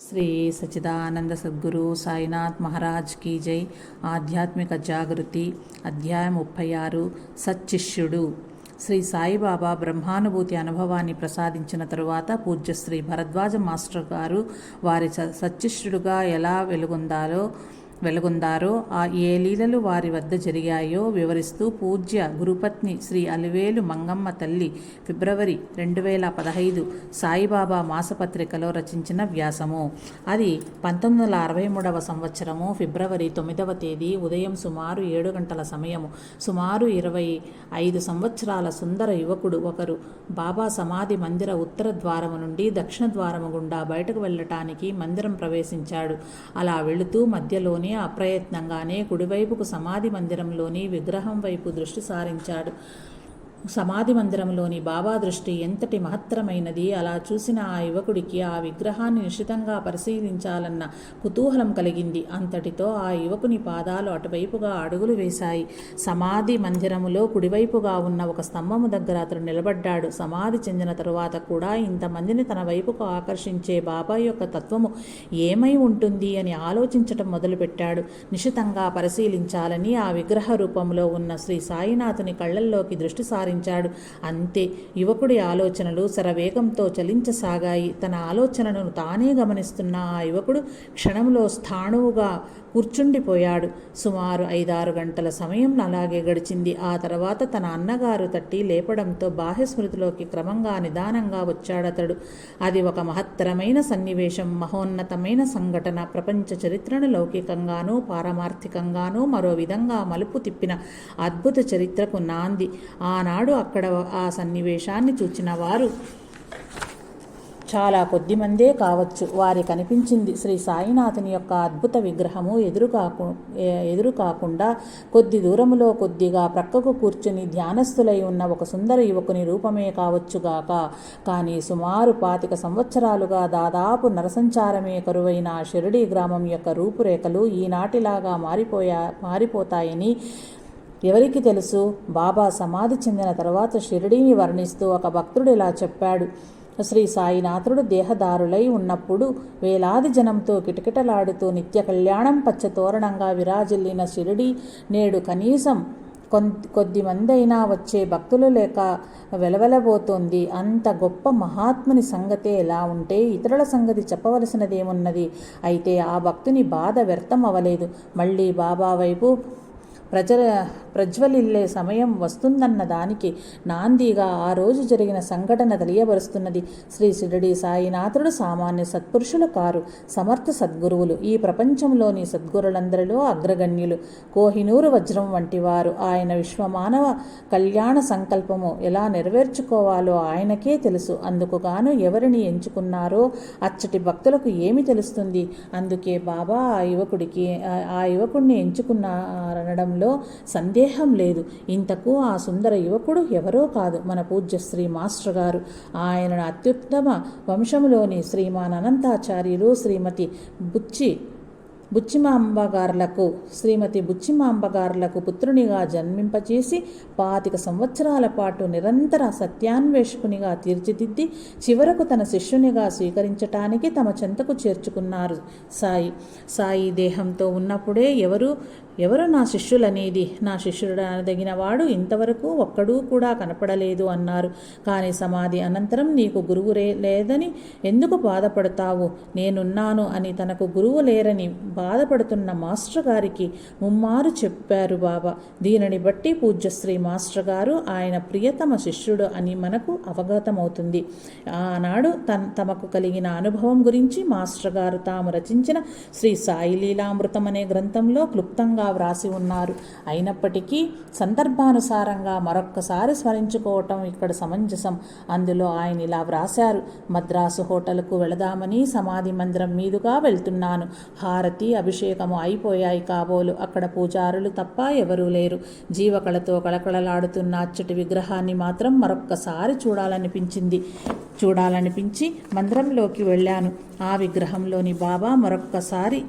శ్రీ సచిదానంద సద్గురు సాయినాథ్ మహారాజ్ కీ జై. ఆధ్యాత్మిక జాగృతి అధ్యాయం ముప్పై ఆరు సచ్చిష్యుడు. శ్రీ సాయిబాబా బ్రహ్మానుభూతి అనుభవాన్ని ప్రసాదించిన తరువాత పూజ్య శ్రీ భరద్వాజ మాస్టర్ గారు వారి స- సచ్చిష్యుడుగా ఎలా వెలుగొందాలో వెలుగొందారో ఆ ఏ లీలలు వారి వద్ద జరిగాయో వివరిస్తూ పూజ్య గురుపత్ని శ్రీ అలివేలు మంగమ్మ తల్లి ఫిబ్రవరి రెండు వేల పదహైదు సాయిబాబా మాసపత్రికలో రచించిన వ్యాసము. అది పంతొమ్మిది వందల అరవై మూడవ సంవత్సరము ఫిబ్రవరి తొమ్మిదవ తేదీ ఉదయం సుమారు ఏడు గంటల సమయము. సుమారు ఇరవై ఐదు సంవత్సరాల సుందర యువకుడు ఒకరు. బాబా సమాధి మందిర ఉత్తర ద్వారము నుండి దక్షిణ ద్వారము గుండా బయటకు వెళ్ళటానికి మందిరం ప్రవేశించాడు. అలా వెళుతూ మధ్యలోని అప్రయత్నంగానే కుడివైపుకు సమాధి మందిరంలోని విగ్రహం వైపు దృష్టి సారించాడు. సమాధి మందిరంలోని బాబా దృష్టి ఎంతటి మహత్తరమైనది? అలా చూసిన ఆ యువకుడికి ఆ విగ్రహాన్ని నిశితంగా పరిశీలించాలన్న కుతూహలం కలిగింది. అంతటితో ఆ యువకుని పాదాలు అటువైపుగా అడుగులు వేశాయి. సమాధి మందిరములో కుడివైపుగా ఉన్న ఒక స్తంభము దగ్గర అతడు నిలబడ్డాడు. సమాధి చెందిన తరువాత కూడా ఇంతమందిని తన వైపుకు ఆకర్షించే బాబా యొక్క తత్వము ఏమై ఉంటుంది అని ఆలోచించటం మొదలుపెట్టాడు. నిశితంగా పరిశీలించాలని ఆ విగ్రహ రూపంలో ఉన్న శ్రీ సాయినాథుని కళ్ళల్లోకి దృష్టి సారించాడు అంతే యువకుడి ఆలోచనలు శరవేగంతో చలించసాగాయి. తన ఆలోచనను తానే గమనిస్తున్న ఆ యువకుడు క్షణంలో స్థాణువుగా కూర్చుండిపోయాడు. సుమారు ఐదారు గంటల సమయం అలాగే గడిచింది. ఆ తర్వాత తన అన్నగారు తట్టి లేపడంతో బాహ్య స్మృతిలోకి క్రమంగా నిదానంగా వచ్చాడతడు. అది ఒక మహత్తరమైన సన్నివేశం. మహోన్నతమైన సంఘటన. ప్రపంచ చరిత్రను లౌకికంగానూ పారమార్థికంగానూ మరో విధంగా మలుపు తిప్పిన అద్భుత చరిత్రకు నాంది. ఆనాడు అక్కడ ఆ సన్నివేశాన్ని చూచిన వారు చాలా కొద్ది మందే కావచ్చు. వారి కనిపించింది శ్రీ సాయినాథుని యొక్క అద్భుత విగ్రహము. ఎదురు కాకు ఎదురు కాకుండా కొద్ది దూరములో కొద్దిగా ప్రక్కకు కూర్చుని ధ్యానస్థులై ఉన్న ఒక సుందర యువకుని రూపమే కావచ్చుగాక కానీ సుమారు పాతిక సంవత్సరాలుగా దాదాపు నరసంచారమే కరువైన ఆ షిరిడి గ్రామం యొక్క రూపురేఖలు ఈనాటిలాగా మారిపోయా మారిపోతాయని ఎవరికి తెలుసు? బాబా సమాధి చెందిన తర్వాత షిరిడీని వర్ణిస్తూ ఒక భక్తుడు ఇలా చెప్పాడు. శ్రీ సాయినాథుడు దేహదారులై ఉన్నప్పుడు వేలాది జనంతో కిటకిటలాడుతూ నిత్య కళ్యాణం పచ్చ తోరణంగా విరాజిల్లిన షిరిడి నేడు కనీసం కొన్- కొద్ది మందైనా వచ్చే భక్తులు లేక వెలవెలబోతోంది. అంత గొప్ప మహాత్ముని సంగతే ఎలా ఉంటే ఇతరుల సంగతి చెప్పవలసినదేమున్నది? అయితే ఆ భక్తుని బాధ వ్యర్థం అవ్వలేదు మళ్ళీ బాబా వైపు ప్రజల ప్రజ్వలిల్లే సమయం వస్తుందన్న దానికి నాందిగా ఆ రోజు జరిగిన సంఘటన తెలియబరుస్తున్నది. శ్రీ శిరడి సాయినాథుడు సామాన్య సత్పురుషులు కారు సమర్థ సద్గురువులు ఈ ప్రపంచంలోని సద్గురులందరిలో అగ్రగణ్యులు. కోహినూరు వజ్రం వంటి వారు ఆయన విశ్వమానవ కళ్యాణ సంకల్పము ఎలా నెరవేర్చుకోవాలో ఆయనకే తెలుసు. అందుకు గాను ఎవరిని ఎంచుకున్నారో అచ్చటి భక్తులకు ఏమి తెలుస్తుంది? అందుకే బాబా ఆ యువకుడికి ఆ- ఆ యువకుడిని ఎంచుకున్నారనడంలో సందేహం లేదు. ఇంతకు ఆ సుందర యువకుడు ఎవరో కాదు మన పూజ్య శ్రీ మాస్టర్ గారు. ఆయన అత్యుత్తమ వంశంలోని శ్రీమాన్ అనంతాచార్యులు శ్రీమతి బుచ్చి బుచ్చిమాంబగారులకు శ్రీమతి బుచ్చిమాంబగారులకు పుత్రునిగా జన్మింపచేసి పాతిక సంవత్సరాల పాటు నిరంతర సత్యాన్వేషకునిగా తీర్చిదిద్ది చివరకు తన శిష్యునిగా స్వీకరించటానికి తమ చెంతకు చేర్చుకున్నారు. సాయి సాయి దేహంతో ఉన్నప్పుడే ఎవరు ఎవరు నా శిష్యులనేది? నా శిష్యుడు వాడు ఇంతవరకు ఒక్కడూ కూడా కనపడలేదు అన్నారు. కానీ సమాధి అనంతరం నీకు గురువు లేదని ఎందుకు బాధపడతావు? నేనున్నాను అని తనకు గురువు లేరని బాధపడుతున్న మాస్టర్ గారికి ముమ్మారు చెప్పారు బాబా. దీనిని బట్టి పూజ్యశ్రీ మాస్టర్ గారు ఆయన ప్రియతమ శిష్యుడు అని మనకు అవగతమవుతుంది. ఆనాడు తన్ తమకు కలిగిన అనుభవం గురించి మాస్టర్ గారు తాము రచించిన శ్రీ సాయి లీలామృతం అనే గ్రంథంలో క్లుప్తంగా వ్రాసి ఉన్నారు. అయినప్పటికీ సందర్భానుసారంగా మరొక్కసారి స్మరించుకోవటం ఇక్కడ సమంజసం. అందులో ఆయన ఇలా వ్రాశారు మద్రాసు హోటల్కు వెళదామని సమాధి మందిరం మీదుగా వెళ్తున్నాను. హారతి అభిషేకము అయిపోయాయి కాబోలు. అక్కడ పూజారులు తప్ప ఎవరూ లేరు. జీవకళతో కళకళలాడుతున్న అచ్చటి విగ్రహాన్ని మాత్రం మరొక్కసారి చూడాలనిపించింది. చూడాలనిపించి మందిరంలోకి వెళ్ళాను. ఆ విగ్రహంలోని బాబా మరొక్కసారి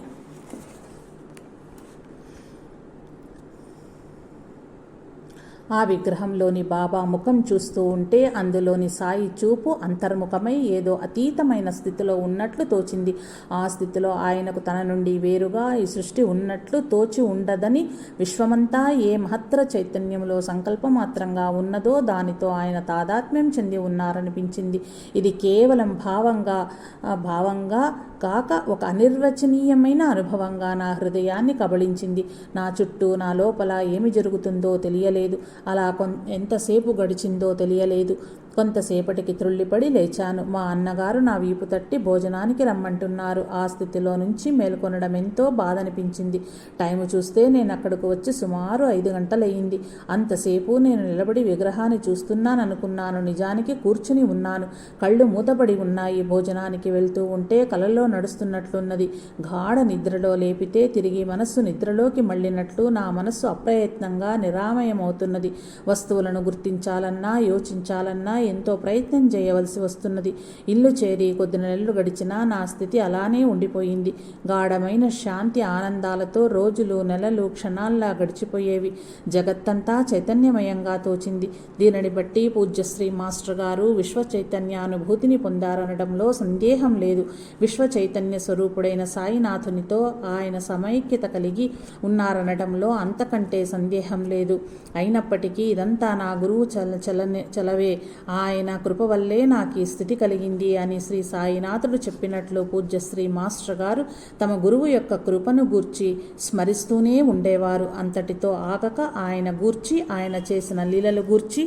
ఆ విగ్రహంలోని బాబా ముఖం చూస్తూ ఉంటే అందులోని సాయి చూపు అంతర్ముఖమై ఏదో అతీతమైన స్థితిలో ఉన్నట్లు తోచింది. ఆ స్థితిలో ఆయనకు తన నుండి వేరుగా ఈ సృష్టి ఉన్నట్లు తోచి ఉండదని విశ్వమంతా ఏ మహత్తర చైతన్యంలో సంకల్పమాత్రంగా ఉన్నదో దానితో ఆయన తాదాత్మ్యం చెంది ఉన్నారనిపించింది. ఇది కేవలం భావంగా భావంగా కాక ఒక అనిర్వచనీయమైన అనుభవంగా నా హృదయాన్ని కబళించింది. నా చుట్టూ నా లోపల ఏమి జరుగుతుందో తెలియలేదు. అలా కొం ఎంతసేపు గడిచిందో తెలియలేదు. కొంతసేపటికి త్రుళ్ళిపడి లేచాను. మా అన్నగారు నా వీపు తట్టి భోజనానికి రమ్మంటున్నారు. ఆ స్థితిలో నుంచి మేల్కొనడం ఎంతో బాధ అనిపించింది టైము చూస్తే నేను అక్కడికి వచ్చి సుమారు ఐదు గంటలయ్యింది. అంతసేపు నేను నిలబడి విగ్రహాన్ని చూస్తున్నాను అనుకున్నాను నిజానికి కూర్చుని ఉన్నాను. కళ్ళు మూతపడి ఉన్నాయి. భోజనానికి వెళ్తూ ఉంటే కలలో నడుస్తున్నట్లున్నది. గాఢ నిద్రలో లేపితే తిరిగి మనస్సు నిద్రలోకి మళ్ళినట్లు నా మనస్సు అప్రయత్నంగా నిరామయమవుతున్నది. వస్తువులను గుర్తించాలన్నా యోచించాలన్నా ఎంతో ప్రయత్నం చేయవలసి వస్తున్నది. ఇల్లు చేరి కొద్ది నెలలు గడిచినా నా స్థితి అలానే ఉండిపోయింది. గాఢమైన శాంతి ఆనందాలతో రోజులు నెలలు క్షణాల్లా గడిచిపోయేవి. జగత్తంతా చైతన్యమయంగా తోచింది. దీనిని బట్టి పూజ్యశ్రీ మాస్టర్ గారు విశ్వ చైతన్యానుభూతిని పొందారనడంలో సందేహం లేదు. విశ్వ చైతన్య స్వరూపుడైన సాయినాథునితో ఆయన సమైక్యత కలిగి ఉన్నారనడంలో అంతకంటే సందేహం లేదు. అయినప్పటికీ ఇదంతా నా గురువు చల చలనే చలవే. ఆయన కృప వల్లే నాకు ఈ స్థితి కలిగింది అని శ్రీ సాయినాథుడు చెప్పినట్లు పూజ్యశ్రీ మాస్టర్ గారు తమ గురువు యొక్క కృపను గూర్చి స్మరిస్తూనే ఉండేవారు. అంతటితో ఆగక ఆయన గూర్చి ఆయన చేసిన లీలలు గూర్చి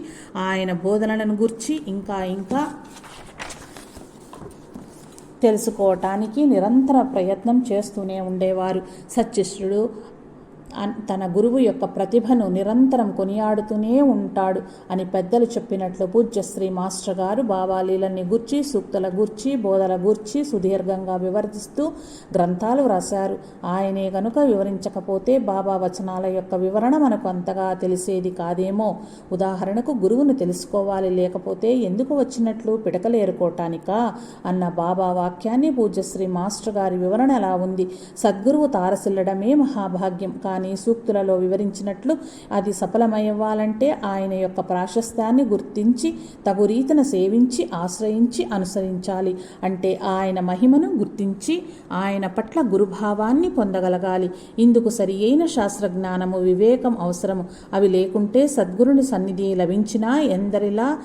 ఆయన బోధనలను గూర్చి ఇంకా ఇంకా తెలుసుకోవటానికి నిరంతర ప్రయత్నం చేస్తూనే ఉండేవారు. సత్యశ్రుడు తన గురువు యొక్క ప్రతిభను నిరంతరం కొనియాడుతూనే ఉంటాడు అని పెద్దలు చెప్పినట్లు పూజ్యశ్రీ మాస్టర్ గారు బాబాలీలని గూర్చి సూక్తుల గూర్చి బోధల గూర్చి సుదీర్ఘంగా వివరిస్తూ గ్రంథాలు వ్రాశారు. ఆయనే కనుక వివరించకపోతే బాబా వచనాల యొక్క వివరణ మనకు అంతగా తెలిసేది కాదేమో. ఉదాహరణకు గురువును తెలుసుకోవాలి లేకపోతే ఎందుకు వచ్చినట్లు పిడకలేరుకోవటానికా అన్న బాబా వాక్యాన్ని పూజ్యశ్రీ మాస్టర్ గారి వివరణ ఎలా ఉంది? సద్గురువు తారసిల్లడమే మహాభాగ్యం. కానీ సూక్తులలో వివరించినట్లు అది సఫలమయ్యవ్వాలంటే ఆయన యొక్క ప్రాశస్త్యాన్ని గుర్తించి తగు రీతిన సేవించి ఆశ్రయించి అనుసరించాలి. అంటే ఆయన మహిమను గుర్తించి ఆయన పట్ల గురుభావాన్ని పొందగలగాలి. ఇందుకు సరి అయిన శాస్త్రజ్ఞానము వివేకం అవసరము. అవి లేకుంటే సద్గురుని సన్నిధి లభించినా ఎందరిలా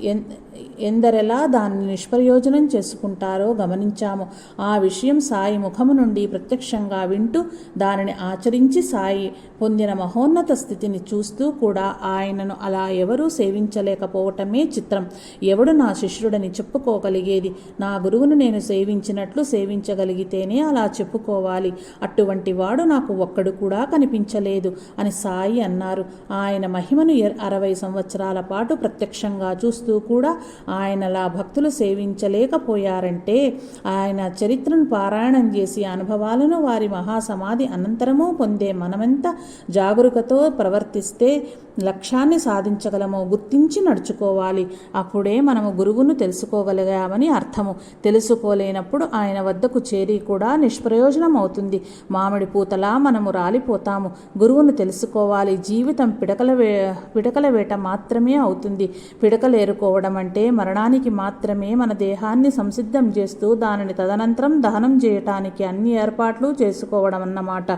ఎన్- ఎందరెలా దాన్ని నిష్ప్రయోజనం చేసుకుంటారో గమనించాము. ఆ విషయం సాయి ముఖము నుండి ప్రత్యక్షంగా వింటూ దానిని ఆచరించి సాయి పొందిన మహోన్నత స్థితిని చూస్తూ కూడా ఆయనను అలా ఎవరూ సేవించలేకపోవటమే చిత్రం. ఎవడు నా శిష్యుడని చెప్పుకోగలిగేది? నా గురువును నేను సేవించినట్లు సేవించగలిగితేనే అలా చెప్పుకోవాలి. అటువంటి వాడు నాకు ఒక్కడు కూడా కనిపించలేదు అని సాయి అన్నారు. ఆయన మహిమను ఎర్- అరవై సంవత్సరాల పాటు ప్రత్యక్షంగా చూస్తూ కూడా ఆయనలా భక్తులు సేవించలేకపోయారంటే ఆయన చరిత్రను పారాయణం చేసి అనుభవాలను వారి మహాసమాధి అనంతరము పొందే మనమెంత జాగరూకతో ప్రవర్తిస్తే లక్ష్యాన్ని సాధించగలమో గుర్తించి నడుచుకోవాలి. అప్పుడే మనము గురువును తెలుసుకోగలిగామని అర్థము. తెలుసుకోలేనప్పుడు ఆయన వద్దకు చేరి కూడా నిష్ప్రయోజనం అవుతుంది మామిడి పూతలా మనము రాలిపోతాము. గురువును తెలుసుకోవాలి. జీవితం పిడకల వే పిడకల వేట మాత్రమే అవుతుంది. పిడకలేరుకోవడం అంటే మరణానికి మాత్రమే మన దేహాన్ని సంసిద్ధం చేస్తూ దానిని తదనంతరం దహనం చేయటానికి అన్ని ఏర్పాట్లు చేసుకోవడం అన్నమాట.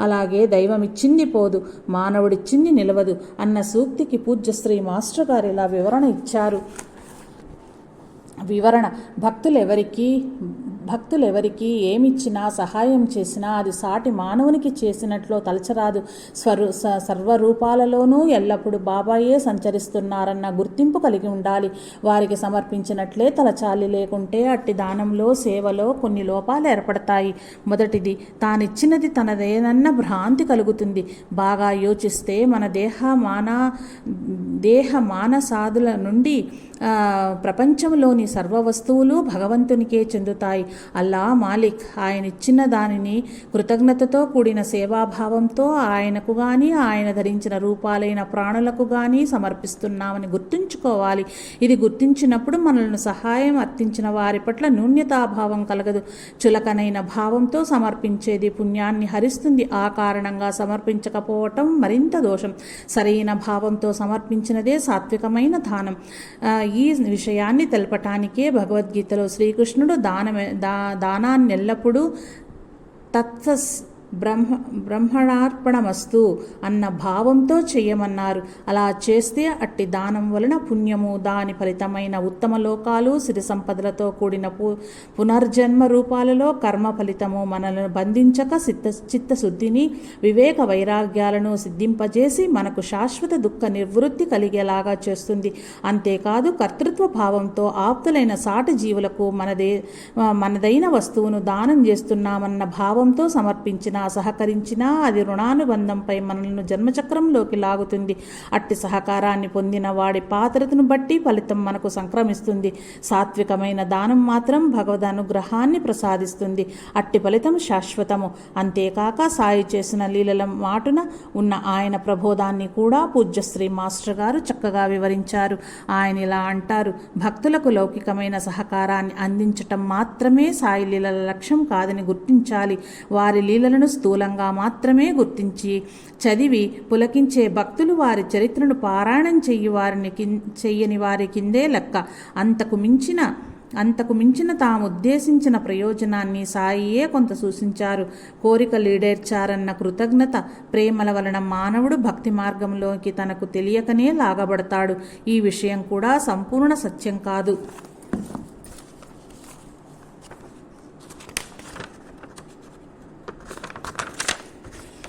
అలాగే దైవం ఇచ్చింది పోదు మానవుడిచ్చింది నిలవదు అన్న సూక్తికి పూజ్యశ్రీ మాస్టర్ గారు ఇలా వివరణ ఇచ్చారు. వివరణ భక్తులెవరికీ భక్తులెవరికి ఏమిచ్చినా సహాయం చేసినా అది సాటి మానవునికి చేసినట్లు తలచరాదు. స్వరు స- సర్వరూపాలలోనూ ఎల్లప్పుడూ బాబాయే సంచరిస్తున్నారన్న గుర్తింపు కలిగి ఉండాలి. వారికి సమర్పించినట్లే తలచాలి. లేకుంటే అట్టి దానంలో సేవలో కొన్ని లోపాలు ఏర్పడతాయి. మొదటిది తానిచ్చినది తనదేనన్న భ్రాంతి కలుగుతుంది. బాగా యోచిస్తే మన దేహ మాన దేహ మానసాదుల నుండి ప్రపంచంలోని సర్వ వస్తువులు భగవంతునికే చెందుతాయి. అల్లా మాలిక్. ఆయన ఇచ్చిన దానిని కృతజ్ఞతతో కూడిన సేవాభావంతో ఆయనకు కానీ ఆయన ధరించిన రూపాలైన ప్రాణులకు కానీ సమర్పిస్తున్నామని గుర్తుంచుకోవాలి. ఇది గుర్తించినప్పుడు మనల్ని సహాయం అర్థించిన వారి పట్ల న్యూన్యతాభావం కలగదు. చులకనైన భావంతో సమర్పించేది పుణ్యాన్ని హరిస్తుంది. ఆ కారణంగా సమర్పించకపోవటం మరింత దోషం. సరైన భావంతో సమర్పించినదే సాత్వికమైన దానం. ఈ విషయాన్ని తెలపటానికే భగవద్గీతలో శ్రీకృష్ణుడు దానమే దా దానాన్ని ఎల్లప్పుడూ తత్స బ్రహ్మ బ్రహ్మణార్పణమస్తు అన్న భావంతో చేయమన్నారు. అలా చేస్తే అట్టి దానం వలన పుణ్యము దాని ఫలితమైన ఉత్తమ లోకాలు సిరి సంపదలతో కూడిన పు పునర్జన్మ రూపాలలో కర్మ ఫలితము మనలను బంధించక చిత్త చిత్తశుద్ధిని వివేక వైరాగ్యాలను సిద్ధింపజేసి మనకు శాశ్వత దుఃఖ నివృత్తి కలిగేలాగా చేస్తుంది. అంతేకాదు కర్తృత్వ భావంతో ఆప్తులైన సాటి జీవులకు మనదే మనదైన వస్తువును దానం చేస్తున్నామన్న భావంతో సమర్పించిన సహకరించినా అది రుణానుబంధంపై మనల్ని జన్మచక్రంలోకి లాగుతుంది. అట్టి సహకారాన్ని పొందిన వాడి పాత్రతను బట్టి ఫలితం మనకు సంక్రమిస్తుంది. సాత్వికమైన దానం మాత్రం భగవద్ అనుగ్రహాన్ని ప్రసాదిస్తుంది. అట్టి ఫలితం శాశ్వతము. అంతేకాక సాయి చేసిన లీలల మాటున ఉన్న ఆయన ప్రబోధాన్ని కూడా పూజ్యశ్రీ మాస్టర్ గారు చక్కగా వివరించారు. ఆయన ఇలా అంటారు భక్తులకు లౌకికమైన సహకారాన్ని అందించటం మాత్రమే సాయి లీలల లక్ష్యం కాదని గుర్తించాలి. వారి లీలలను స్థూలంగా మాత్రమే గుర్తించి చదివి పులకించే భక్తులు వారి చరిత్రను పారాయణం చెయ్యి వారిని చెయ్యని వారి కిందే లెక్క. అంతకు మించిన అంతకు మించిన తాము ఉద్దేశించిన ప్రయోజనాన్ని సాయియే కొంత సూచించారు. కోరిక లీడేర్చారన్న కృతజ్ఞత ప్రేమల వలన మానవుడు భక్తి మార్గంలోకి తనకు తెలియకనే లాగబడతాడు. ఈ విషయం కూడా సంపూర్ణ సత్యం కాదు.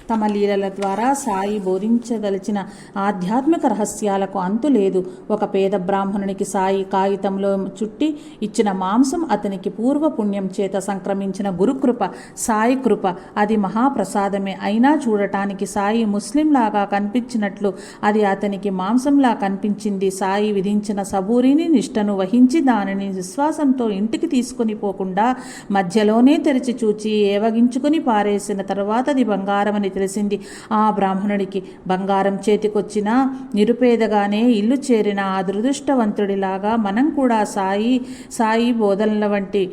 తమ లీలల ద్వారా సాయి బోధించదలిచిన ఆధ్యాత్మిక రహస్యాలకు అంతు లేదు. ఒక పేద బ్రాహ్మణునికి సాయి కాగితంలో చుట్టి ఇచ్చిన మాంసం అతనికి పూర్వ పుణ్యం చేత సంక్రమించిన గురుకృప సాయి కృప అది మహాప్రసాదమే. అయినా చూడటానికి సాయి ముస్లింలాగా కనిపించినట్లు అది అతనికి మాంసంలా కనిపించింది. సాయి విధించిన సబూరిని నిష్టను వహించి దానిని విశ్వాసంతో ఇంటికి తీసుకొని పోకుండా మధ్యలోనే తెరిచి చూచి ఏవగించుకుని పారేసిన తర్వాత అది బంగారమని తెలిసింది. ఆ బ్రాహ్మణుడికి బంగారం చేతికొచ్చిన నిరుపేదగానే ఇల్లు చేరిన ఆ దురదృష్టవంతుడిలాగా మనం కూడా సాయి సాయి బోధనల వంటి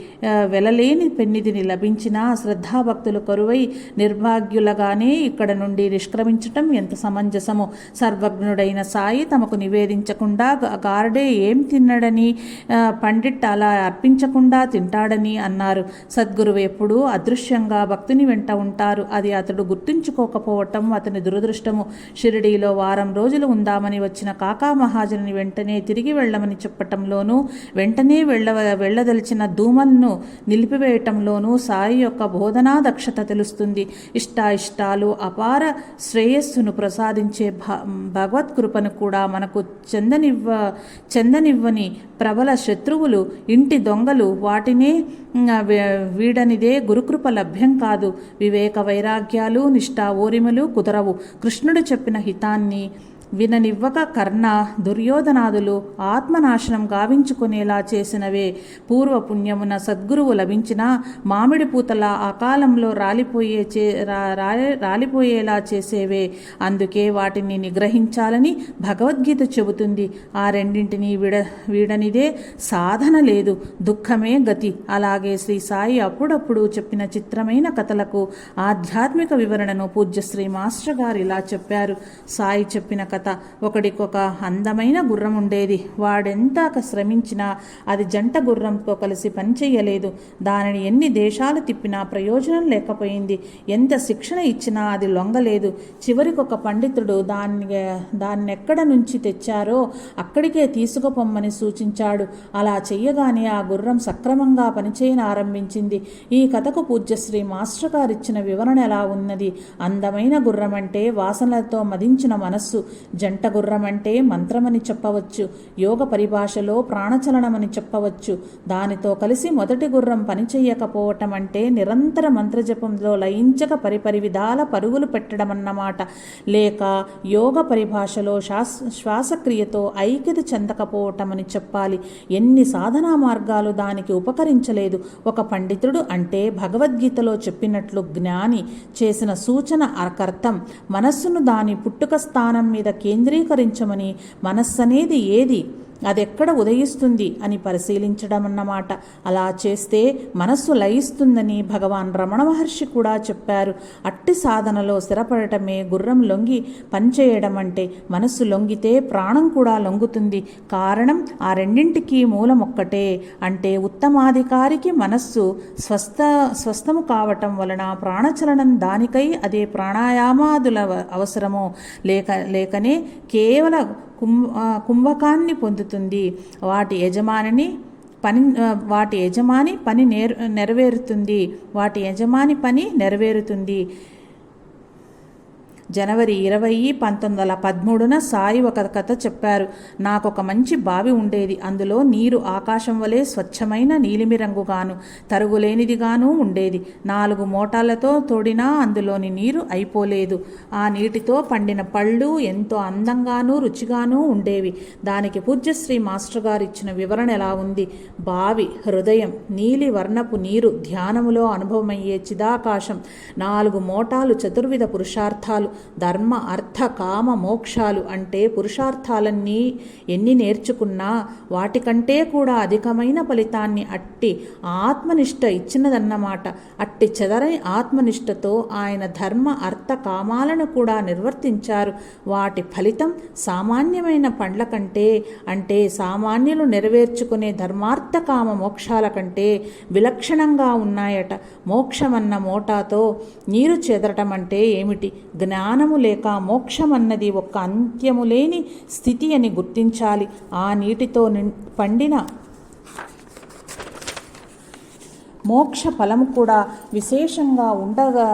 వెలలేని పెన్నిధిని లభించిన శ్రద్ధాభక్తులు కరువై నిర్భాగ్యులగానే ఇక్కడ నుండి నిష్క్రమించటం ఎంత సమంజసమో. సర్వజ్ఞుడైన సాయి తమకు నివేదించకుండా గార్డే ఏం తిన్నడని పండిట్ అలా అర్పించకుండా తింటాడని అన్నారు. సద్గురువు ఎప్పుడూ అదృశ్యంగా భక్తుని వెంట ఉంటారు. అది అతడు గుర్తుంచుకోకపోవటం అతని దురదృష్టము. షిరిడీలో వారం రోజులు ఉందామని వచ్చిన కాకా మహాజనుని వెంటనే తిరిగి వెళ్ళమని చెప్పటంలోనూ వెంటనే వెళ్ళ వెళ్ళదలిచిన దూమలను నిలిపివేయటంలోనూ సాయి యొక్క బోధనా దక్షత తెలుస్తుంది. ఇష్టాయిష్టాలు అపార శ్రేయస్సును ప్రసాదించే భ భగవత్ కృపను కూడా మనకు చెందనివ్వ చెందనివ్వని ప్రబల శత్రువులు ఇంటి దొంగలు వాటినే వీడనిదే గురుకృప లభ్యం కాదు. వివేక వైరాగ్యాలు నిష్ఠా ఓరిమలు కుదరవు. కృష్ణుడు చెప్పిన హితాన్ని విననివ్వక కర్ణ దుర్యోధనాదులు ఆత్మనాశనం గావించుకునేలా చేసినవే. పూర్వ పుణ్యమున సద్గురువు లభించిన మామిడి పూతల అకాలంలో రాలిపోయే చే రా- రాలిపోయేలా చేసేవే. అందుకే వాటిని నిగ్రహించాలని భగవద్గీత చెబుతుంది. ఆ రెండింటిని విడ వీడనిదే సాధన లేదు. దుఃఖమే గతి. అలాగే శ్రీ సాయి అప్పుడప్పుడు చెప్పిన చిత్రమైన కథలకు ఆధ్యాత్మిక వివరణను పూజ్య శ్రీ మాస్టర్ గారు ఇలా చెప్పారు. సాయి చెప్పిన కథ కథ ఒకడికొక అందమైన గుర్రం ఉండేది. వాడెంత శ్రమించినా అది జంట గుర్రంతో కలిసి పనిచేయలేదు దానిని ఎన్ని దేశాలు తిప్పినా ప్రయోజనం లేకపోయింది. ఎంత శిక్షణ ఇచ్చినా అది లొంగలేదు. చివరికొక పండితుడు దాన్ని దాన్నెక్కడ నుంచి తెచ్చారో అక్కడికే తీసుకుపొమ్మని సూచించాడు. అలా చెయ్యగానే ఆ గుర్రం సక్రమంగా పనిచేయని ఆరంభించింది. ఈ కథకు పూజ్యశ్రీ మాస్టర్ గారిచ్చిన వివరణ ఎలా ఉన్నది? అందమైన గుర్రం అంటే వాసనలతో మదించిన మనస్సు. జంట గుర్రం అంటే మంత్రమని చెప్పవచ్చు యోగ పరిభాషలో ప్రాణచలనమని చెప్పవచ్చు. దానితో కలిసి మొదటి గుర్రం పనిచేయకపోవటం అంటే నిరంతర మంత్రజపంలో లయించక పరిపరి విధాల పరుగులు పెట్టడం అన్నమాట లేక యోగ పరిభాషలో శ్వాస శ్వాసక్రియతో ఐక్యత చెందకపోవటం అని చెప్పాలి. ఎన్ని సాధనా మార్గాలు దానికి ఉపకరించలేదు. ఒక పండితుడు అంటే భగవద్గీతలో చెప్పినట్లు జ్ఞాని చేసిన సూచన అర్కర్థం మనస్సును దాని పుట్టుక స్థానం మీద కేంద్రీకరించమని మనస్సనేది ఏది? అదెక్కడ ఉదయిస్తుంది అని పరిశీలించడం అన్నమాట అలా చేస్తే మనస్సు లయిస్తుందని భగవాన్ రమణ మహర్షి కూడా చెప్పారు. అట్టి సాధనలో స్థిరపడటమే గుర్రం లొంగి పనిచేయడం అంటే మనస్సు లొంగితే ప్రాణం కూడా లొంగుతుంది. కారణం ఆ రెండింటికి మూలం ఒక్కటే అంటే ఉత్తమాధికారికి మనస్సు స్వస్థ స్వస్థము కావటం వలన ప్రాణచలనం దానికై అదే ప్రాణాయామాదుల అవసరమో. లేక లేకనే కేవల కుంభ కుంభకాన్ని పొందుతుంది. వాటి యజమానిని పని వాటి యజమాని పని నేర్ నెరవేరుతుంది. వాటి యజమాని పని నెరవేరుతుంది. జనవరి ఇరవై పంతొమ్మిది వందల పదమూడున సాయి ఒక కథ చెప్పారు. నాకు ఒక మంచి బావి ఉండేది. అందులో నీరు ఆకాశం వలె స్వచ్ఛమైన నీలిమి రంగుగాను తరుగులేనిదిగాను ఉండేది. నాలుగు మోటాలతో తోడినా అందులోని నీరు అయిపోలేదు. ఆ నీటితో పండిన పళ్ళు ఎంతో అందంగానూ రుచిగానూ ఉండేవి. దానికి పూజ్యశ్రీ మాస్టర్ గారు ఇచ్చిన వివరణ ఎలా ఉంది? బావి హృదయం నీలి వర్ణపు నీరు ధ్యానములో అనుభవమయ్యే చిదాకాశం నాలుగు మోటాలు చతుర్విధ పురుషార్థాలు ధర్మ అర్థ కామ మోక్షాలు అంటే పురుషార్థాలన్నీ ఎన్ని నేర్చుకున్నా వాటికంటే కూడా అధికమైన ఫలితాన్ని అట్టి ఆత్మనిష్ట ఇచ్చినదన్నమాట. అట్టి చెదరని ఆత్మనిష్టతో ఆయన ధర్మ అర్థ కామాలను కూడా నిర్వర్తించారు. వాటి ఫలితం సామాన్యమైన పండ్ల కంటే అంటే సామాన్యులు నెరవేర్చుకునే ధర్మార్థ కామ మోక్షాల కంటే విలక్షణంగా ఉన్నాయట. మోక్షమన్న మోటాతో నీరు చెదరటం అంటే ఏమిటి? జ్ఞా జ్ఞానము లేక మోక్షమన్నది ఒక్క అంత్యము లేని స్థితి అని గుర్తించాలి. ఆ నీటితో పండిన మోక్ష ఫలము కూడా విశేషంగా ఉండగా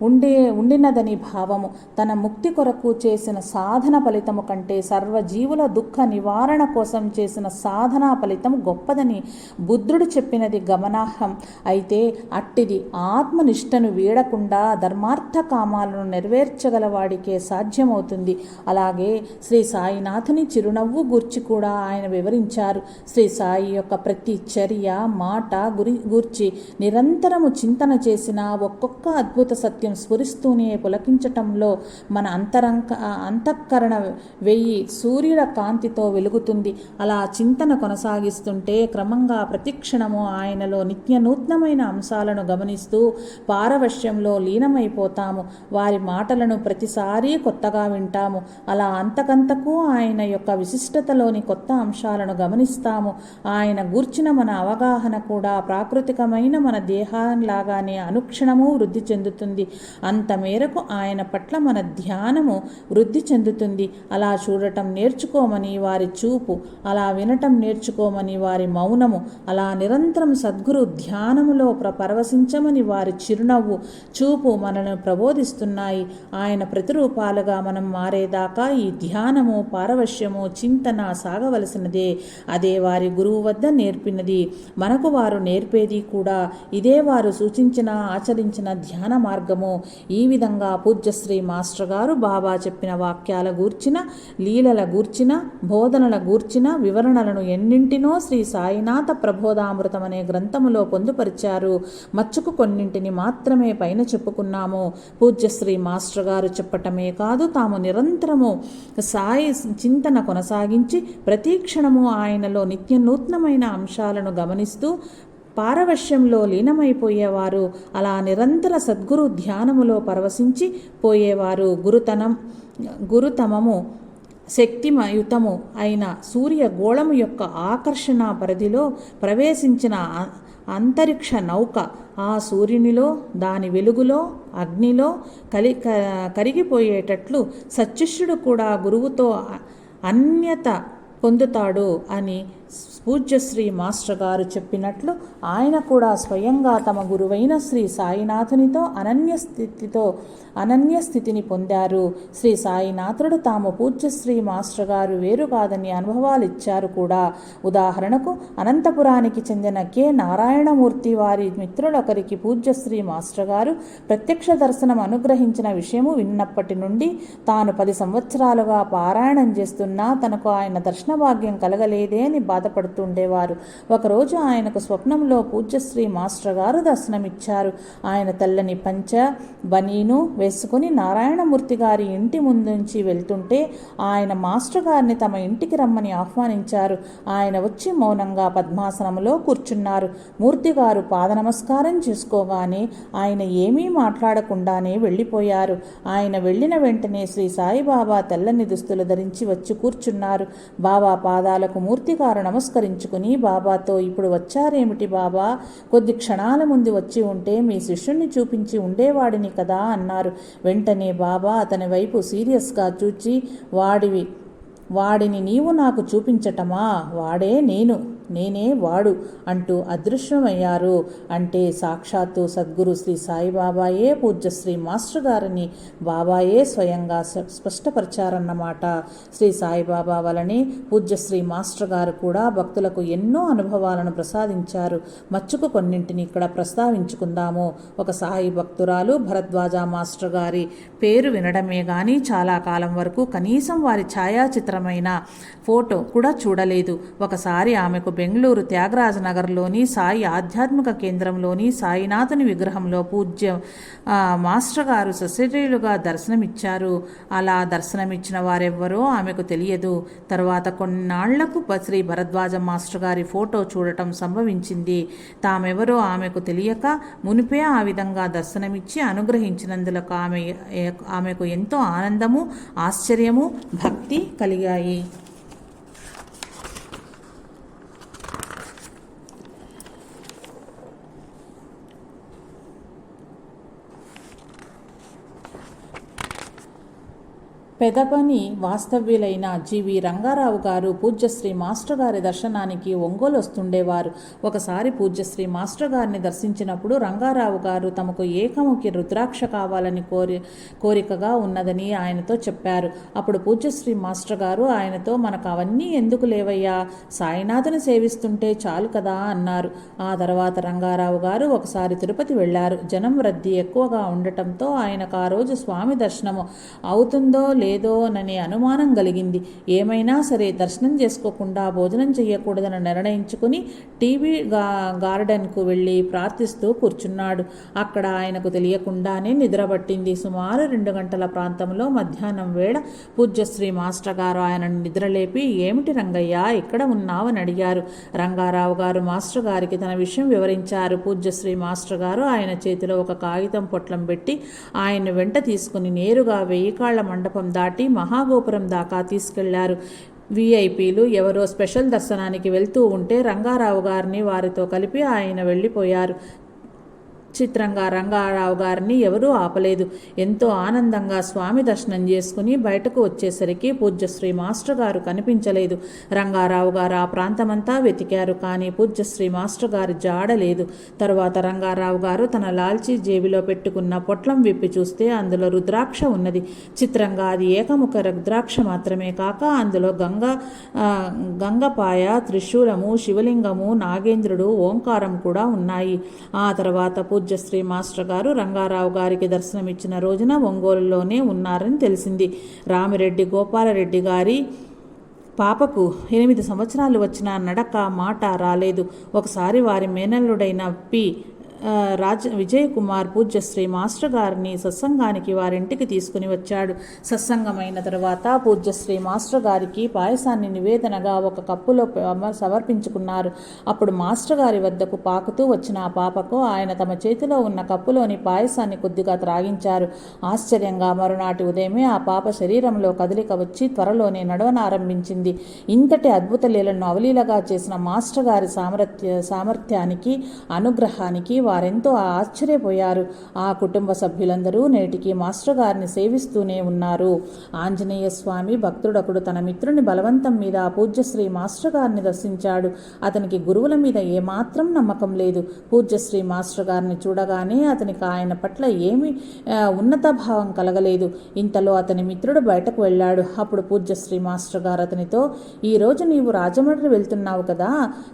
ఉండే ఉండినదని భావము. తన ముక్తి కొరకు చేసిన సాధన ఫలితము కంటే సర్వజీవుల దుఃఖ నివారణ కోసం చేసిన సాధనా ఫలితం గొప్పదని బుద్ధుడు చెప్పినది గమనార్హం. అయితే అట్టిది ఆత్మనిష్టను వీడకుండా ధర్మార్థ కామాలను నెరవేర్చగల వాడికే సాధ్యమవుతుంది. అలాగే శ్రీ సాయినాథుని చిరునవ్వు గూర్చి కూడా ఆయన వివరించారు. శ్రీ సాయి యొక్క ప్రతి చర్య మాట గురి గూర్చి నిరంతరము చింతన చేసిన ఒక్కొక్క అద్భుత సత్యం వాక్యం స్ఫురిస్తూనే పులకించటంలో మన అంతరంక అంతఃకరణ వెయ్యి సూర్యుల కాంతితో వెలుగుతుంది. అలా చింతన కొనసాగిస్తుంటే క్రమంగా ప్రతిక్షణము ఆయనలో నిత్య నూతనమైన అంశాలను గమనిస్తూ పారవశ్యంలో లీనమైపోతాము. వారి మాటలను ప్రతిసారి కొత్తగా వింటాము. అలా అంతకంతకు ఆయన యొక్క విశిష్టతలోని కొత్త అంశాలను గమనిస్తాము. ఆయన గూర్చిన మన అవగాహన కూడా ప్రాకృతికమైన మన దేహాలాగానే అనుక్షణము వృద్ధి చెందుతుంది. అంత మేరకు ఆయన పట్ల మన ధ్యానము వృద్ధి చెందుతుంది. అలా చూడటం నేర్చుకోమని వారి చూపు అలా వినటం నేర్చుకోమని వారి మౌనము అలా నిరంతరం సద్గురు ధ్యానములో ప్రపరవశించమని వారి చిరునవ్వు చూపు మనను ప్రబోధిస్తున్నాయి. ఆయన ప్రతిరూపాలుగా మనం మారేదాకా ఈ ధ్యానము పారవశ్యము చింతన సాగవలసినదే. అదే వారి గురువు వద్ద నేర్పినది. మనకు వారు నేర్పేది కూడా ఇదే వారు సూచించిన ఆచరించిన ధ్యాన మార్గము. ఈ విధంగా పూజ్యశ్రీ మాస్టర్ గారు బాబా చెప్పిన వాక్యాల గూర్చిన లీలల గూర్చిన బోధనల గూర్చిన వివరణలను ఎన్నింటినో శ్రీ సాయినాథ ప్రబోధామృతం అనే గ్రంథములో పొందుపరిచారు. మచ్చుకు కొన్నింటిని మాత్రమే పైన చెప్పుకున్నాము. పూజ్యశ్రీ మాస్టర్ గారు చెప్పటమే కాదు తాము నిరంతరము సాయి చింతన కొనసాగించి ప్రతీక్షణము ఆయనలో నిత్య నూతనమైన అంశాలను గమనిస్తూ పారవశ్యంలో లీనమైపోయేవారు. అలా నిరంతర సద్గురు ధ్యానములో పరవశించి పోయేవారు. గురుతనం గురుతమము శక్తిమయుతము అయిన సూర్య గోళము యొక్క ఆకర్షణ పరిధిలో ప్రవేశించిన అంతరిక్ష నౌక ఆ సూర్యునిలో దాని వెలుగులో అగ్నిలో కలి కరిగిపోయేటట్లు సత్యశుడు కూడా గురువుతో అన్యత పొందుతాడు అని పూజ్యశ్రీ మాస్టర్ గారు చెప్పినట్లు ఆయన కూడా స్వయంగా తమ గురువైన శ్రీ సాయినాథునితో అనన్య స్థితితో అనన్య స్థితిని పొందారు. శ్రీ సాయినాథుడు తాము పూజ్యశ్రీ మాస్టర్ గారు వేరు కాదని అనుభవాలు ఇచ్చారు కూడా. ఉదాహరణకు అనంతపురానికి చెందిన కె. నారాయణమూర్తి వారి మిత్రులొకరికి పూజ్యశ్రీ మాస్టర్ గారు ప్రత్యక్ష దర్శనం అనుగ్రహించిన విషయము విన్నప్పటి నుండి తాను పది సంవత్సరాలుగా పారాయణం చేస్తున్నా తనకు ఆయన దర్శన భాగ్యం కలగలేదే అని బాధపడుతుండేవారు. ఒకరోజు ఆయనకు స్వప్నంలో పూజ్యశ్రీ మాస్టర్ గారు దర్శనమిచ్చారు. ఆయన తెల్లని పంచ బనీను వేసుకుని నారాయణమూర్తి గారి ఇంటి ముందుంచి వెళ్తుంటే ఆయన మాస్టర్ గారిని తమ ఇంటికి రమ్మని ఆహ్వానించారు. ఆయన వచ్చి మౌనంగా పద్మాసనంలో కూర్చున్నారు. మూర్తి గారు పాద నమస్కారం చేసుకోగానే ఆయన ఏమీ మాట్లాడకుండానే వెళ్ళిపోయారు. ఆయన వెళ్ళిన వెంటనే శ్రీ సాయిబాబా తెల్లని దుస్తులు ధరించి వచ్చి కూర్చున్నారు. బాబా పాదాలకు మూర్తికారు నమస్కరించుకుని బాబాతో ఇప్పుడు వచ్చారేమిటి బాబా? కొద్ది క్షణాల ముందు వచ్చి ఉంటే మీ శిష్యుణ్ణి చూపించి ఉండేవాడిని కదా అన్నారు. వెంటనే బాబా అతని వైపు సీరియస్గా చూచి వాడివి వాడిని నీవు నాకు చూపించటమా? వాడే నేను. నేనే వాడు అంటూ అదృశ్యమయ్యారు. అంటే సాక్షాత్తు సద్గురు శ్రీ సాయిబాబాయే పూజ్య శ్రీ మాస్టర్ గారిని బాబాయే స్వయంగా స్పష్టపరిచారన్నమాట. శ్రీ సాయిబాబా వలనే పూజ్య శ్రీ మాస్టర్ గారు కూడా భక్తులకు ఎన్నో అనుభవాలను ప్రసాదించారు. మచ్చుకు కొన్నింటిని ఇక్కడ ప్రస్తావించుకుందాము. ఒక సాయి భక్తురాలు భరద్వాజ మాస్టర్ గారి పేరు వినడమే కానీ చాలా కాలం వరకు కనీసం వారి ఛాయాచిత్రమైన ఫోటో కూడా చూడలేదు. ఒకసారి ఆమెకు బెంగళూరు త్యాగరాజ నగర్లోని సాయి ఆధ్యాత్మిక కేంద్రంలోని సాయినాథుని విగ్రహంలో పూజ్య మాస్టర్ గారు సశరీరులుగా దర్శనమిచ్చారు. అలా దర్శనమిచ్చిన వారెవ్వరో ఆమెకు తెలియదు. తర్వాత కొన్నాళ్ళకు శ్రీ భరద్వాజ మాస్టర్ గారి ఫోటో చూడటం సంభవించింది. తామెవరో ఆమెకు తెలియక మునిపే ఆ విధంగా దర్శనమిచ్చి అనుగ్రహించినందులకు ఆమె ఆమెకు ఎంతో ఆనందము ఆశ్చర్యము భక్తి కలిగాయి. పెదపని వాస్తవ్యులైన జీవి రంగారావు గారు పూజ్యశ్రీ మాస్టర్ గారి దర్శనానికి ఒంగోలు వస్తుండేవారు ఒకసారి పూజ్యశ్రీ మాస్టర్ గారిని దర్శించినప్పుడు రంగారావు గారు తమకు ఏకముఖి రుద్రాక్ష కావాలని కోరి కోరికగా ఉన్నదని ఆయనతో చెప్పారు. అప్పుడు పూజ్యశ్రీ మాస్టర్ గారు ఆయనతో మనకు అవన్నీ ఎందుకు లేవయ్యా? సాయినాథుని సేవిస్తుంటే చాలు కదా అన్నారు. ఆ తర్వాత రంగారావు గారు ఒకసారి తిరుపతి వెళ్ళారు జనం రద్దీ ఎక్కువగా ఉండటంతో ఆయనకు ఆ రోజు స్వామి దర్శనము అవుతుందో లేదోననే అనుమానం కలిగింది. ఏమైనా సరే దర్శనం చేసుకోకుండా భోజనం చేయకూడదని నిర్ణయించుకుని టీవీ గా గార్డెన్కు వెళ్ళి ప్రార్థిస్తూ కూర్చున్నాడు. అక్కడ ఆయనకు తెలియకుండానే నిద్రపట్టింది. సుమారు రెండు గంటల ప్రాంతంలో మధ్యాహ్నం వేళ పూజ్యశ్రీ మాస్టర్ గారు ఆయనను నిద్రలేపి ఏమిటి రంగయ్య ఇక్కడ ఉన్నావని అడిగారు. రంగారావు గారు మాస్టర్ గారికి తన విషయం వివరించారు. పూజ్యశ్రీ మాస్టర్ గారు ఆయన చేతిలో ఒక కాగితం పొట్లం పెట్టి ఆయన వెంట తీసుకుని నేరుగా వెయ్యి కాళ్ళ మండపం దాటి మహాగోపురం దాకా తీసుకెళ్ళారు. వీఐపీలు ఎవరో స్పెషల్ దర్శనానికి వెళ్తూ ఉంటే రంగారావు గారిని వారితో కలిపి ఆయన వెళ్ళిపోయారు. చిత్రంగా రంగారావు గారిని ఎవరూ ఆపలేదు. ఎంతో ఆనందంగా స్వామి దర్శనం చేసుకుని బయటకు వచ్చేసరికి పూజ్యశ్రీ మాస్టర్ గారు కనిపించలేదు. రంగారావు గారు ఆ ప్రాంతమంతా వెతికారు కానీ పూజ్యశ్రీ మాస్టర్ గారి జాడలేదు తర్వాత తరువాత రంగారావు గారు తన లాల్చీ జేబిలో పెట్టుకున్న పొట్లం విప్పి చూస్తే అందులో రుద్రాక్ష ఉన్నది. చిత్రంగా అది ఏకముఖ రుద్రాక్ష మాత్రమే కాక అందులో గంగ గంగపాయ త్రిశూలము శివలింగము నాగేంద్రుడు ఓంకారం కూడా ఉన్నాయి. ఆ తర్వాత పూజ్యశ్రీ మాస్టర్ గారు రంగారావు గారికి దర్శనమిచ్చిన రోజున ఒంగోలులోనే ఉన్నారని తెలిసింది. రామిరెడ్డి గోపాలరెడ్డి గారి పాపకు ఎనిమిది సంవత్సరాలు వచ్చిన నడక మాట రాలేదు. ఒకసారి వారి మేనల్లుడైన పి. రాజ విజయ్ కుమార్ పూజ్యశ్రీ మాస్టర్ గారిని సత్సంగానికి వారింటికి తీసుకుని వచ్చాడు. సత్సంగమైన తర్వాత పూజ్యశ్రీ మాస్టర్ గారికి పాయసాన్ని నివేదనగా ఒక కప్పులో సమర్పించుకున్నారు. అప్పుడు మాస్టర్ గారి వద్దకు పాకుతూ వచ్చిన ఆ పాపకు ఆయన తమ చేతిలో ఉన్న కప్పులోని పాయసాన్ని కొద్దిగా త్రాగించారు. ఆశ్చర్యంగా మరునాటి ఉదయమే ఆ పాప శరీరంలో కదలిక వచ్చి త్వరలోనే నడవనారంభించింది ఇంతటి అద్భుత లీలను అవలీలగా చేసిన మాస్టర్ గారి సామర్థ్య సామర్థ్యానికి అనుగ్రహానికి వారెంతో ఆశ్చర్యపోయారు. ఆ కుటుంబ సభ్యులందరూ నేటికి మాస్టర్ గారిని సేవిస్తూనే ఉన్నారు. ఆంజనేయ స్వామి భక్తుడొకడు తన మిత్రుని బలవంతం మీద పూజ్యశ్రీ మాస్టర్ గారిని దర్శించాడు. అతనికి గురువుల మీద ఏమాత్రం నమ్మకం లేదు. పూజ్యశ్రీ మాస్టర్ గారిని చూడగానే అతనికి ఆయన పట్ల ఏమి ఉన్నత భావం కలగలేదు. ఇంతలో అతని మిత్రుడు బయటకు వెళ్ళాడు. అప్పుడు పూజ్యశ్రీ మాస్టర్ గారు అతనితో ఈ రోజు నీవు రాజమండ్రి వెళ్తున్నావు కదా.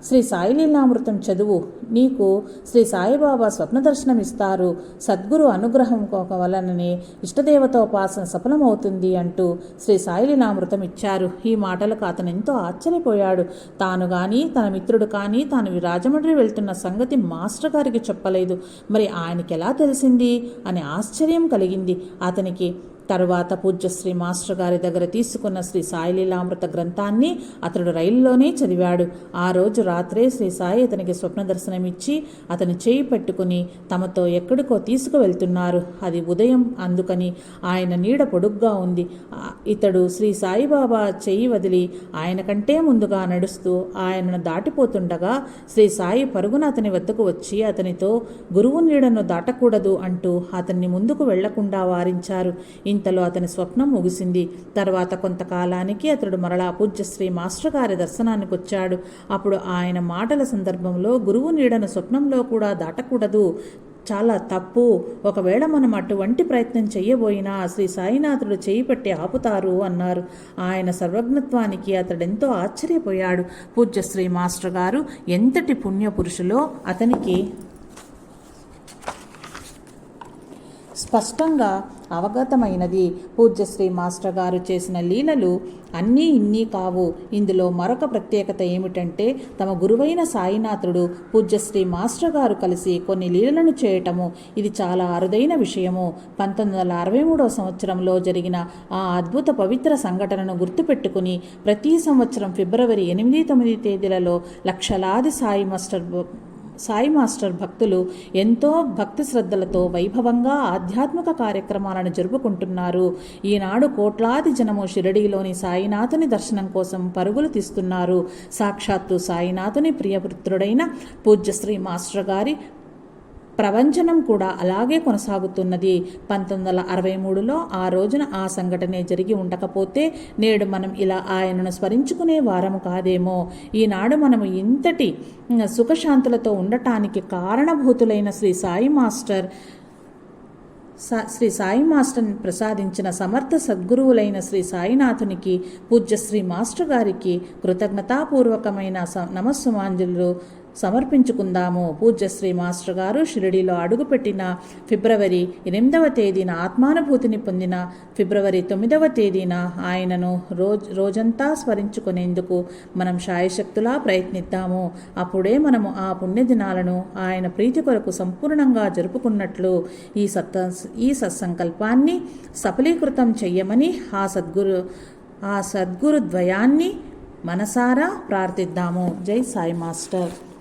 శ్రీ సాయిలీలామృతం చదువు. నీకు శ్రీ సాయి సాయిబాబా స్వప్న దర్శనం ఇస్తారు సద్గురు అనుగ్రహం ఒక వలననే ఇష్టదేవతోపాసన సఫలమవుతుంది అంటూ శ్రీ సాయిలీలామృతం ఇచ్చారు ఈ మాటలకు అతను ఎంతో ఆశ్చర్యపోయాడు. తాను కానీ తన మిత్రుడు కానీ తాను రాజమండ్రి వెళ్తున్న సంగతి మాస్టర్ గారికి చెప్పలేదు. మరి ఆయనకి ఎలా తెలిసింది? అని ఆశ్చర్యం కలిగింది. అతనికి తరువాత పూజ్యశ్రీ మాస్టర్ గారి దగ్గర తీసుకున్న శ్రీ సాయిలీలామృత గ్రంథాన్ని అతడు రైల్లోనే చదివాడు. ఆ రోజు రాత్రే శ్రీ సాయి అతనికి స్వప్న దర్శనమిచ్చి అతను చేయి పెట్టుకుని తమతో ఎక్కడికో తీసుకువెళ్తున్నారు. అది ఉదయం అందుకని ఆయన నీడ పొడుగ్గా ఉంది. ఇతడు శ్రీ సాయిబాబా చెయ్యి వదిలి ఆయన కంటే ముందుగా నడుస్తూ ఆయనను దాటిపోతుండగా శ్రీ సాయి పరుగున అతని వద్దకు వచ్చి అతనితో గురువు నీడను దాటకూడదు అంటూ అతన్ని ముందుకు వెళ్ళకుండా వారించారు. ఇంతలో అతని స్వప్నం ముగిసింది. తర్వాత కొంతకాలానికి అతడు మరలా పూజ్యశ్రీ మాస్టర్ గారి దర్శనానికి వచ్చాడు అప్పుడు ఆయన మాటల సందర్భంలో గురువు నీడను స్వప్నంలో కూడా దాటకూడదు. చాలా తప్పు. ఒకవేళ మనం అటువంటి ప్రయత్నం చేయబోయినా శ్రీ సాయినాథుడు చేయి పెట్టి ఆపుతారు అన్నారు. ఆయన సర్వజ్ఞత్వానికి అతడెంతో ఆశ్చర్యపోయాడు. పూజ్యశ్రీ మాస్టర్ గారు ఎంతటి పుణ్యపురుషులో అతనికి స్పష్టంగా అవగతమైనది. పూజ్యశ్రీ మాస్టర్ గారు చేసిన లీలలు అన్నీ ఇన్నీ కావు. ఇందులో మరొక ప్రత్యేకత ఏమిటంటే తమ గురువైన సాయినాథుడు పూజ్యశ్రీ మాస్టర్ గారు కలిసి కొన్ని లీలలను చేయటము. ఇది చాలా అరుదైన విషయము. పంతొమ్మిది వందల అరవై మూడవ సంవత్సరంలో జరిగిన ఆ అద్భుత పవిత్ర సంఘటనను గుర్తుపెట్టుకుని ప్రతి సంవత్సరం ఫిబ్రవరి ఎనిమిది తొమ్మిది తేదీలలో లక్షలాది సాయి మాస్టర్ సాయి మాస్టర్ భక్తులు ఎంతో భక్తి శ్రద్ధలతో వైభవంగా ఆధ్యాత్మిక కార్యక్రమాలను జరుపుకుంటున్నారు. ఈనాడు కోట్లాది జనము షిరడీలోని సాయినాథుని దర్శనం కోసం పరుగులు తీస్తున్నారు. సాక్షాత్తు సాయినాథుని ప్రియపుత్రుడైన పూజ్యశ్రీ మాస్టర్ గారి ప్రవంచనం కూడా అలాగే కొనసాగుతున్నది. పంతొమ్మిది వందల అరవై మూడులో ఆ రోజున ఆ సంఘటనే జరిగి ఉండకపోతే నేడు మనం ఇలా ఆయనను స్మరించుకునే వారము కాదేమో. ఈనాడు మనము ఇంతటి సుఖశాంతులతో ఉండటానికి కారణభూతులైన శ్రీ సాయి మాస్టర్ శ్రీ సాయి మాస్టర్ని ప్రసాదించిన సమర్థ సద్గురువులైన శ్రీ సాయినాథునికి పూజ్య శ్రీ మాస్టర్ గారికి కృతజ్ఞతాపూర్వకమైన నమస్సుమాంజలు సమర్పించుకుందాము. పూజ్యశ్రీ మాస్టర్ గారు షిరిడిలో అడుగుపెట్టిన ఫిబ్రవరి ఎనిమిదవ తేదీన ఆత్మానుభూతిని పొందిన ఫిబ్రవరి తొమ్మిదవ తేదీన ఆయనను రోజ్ రోజంతా స్మరించుకునేందుకు మనం శాయశక్తులా ప్రయత్నిద్దాము. అప్పుడే మనము ఆ పుణ్యదినాలను ఆయన ప్రీతి కొరకు సంపూర్ణంగా జరుపుకున్నట్లు ఈ సత్ ఈ సత్సంకల్పాన్ని సఫలీకృతం చెయ్యమని ఆ సద్గురు ఆ సద్గురు ద్వయాన్ని మనసారా ప్రార్థిద్దాము. జై సాయి మాస్టర్.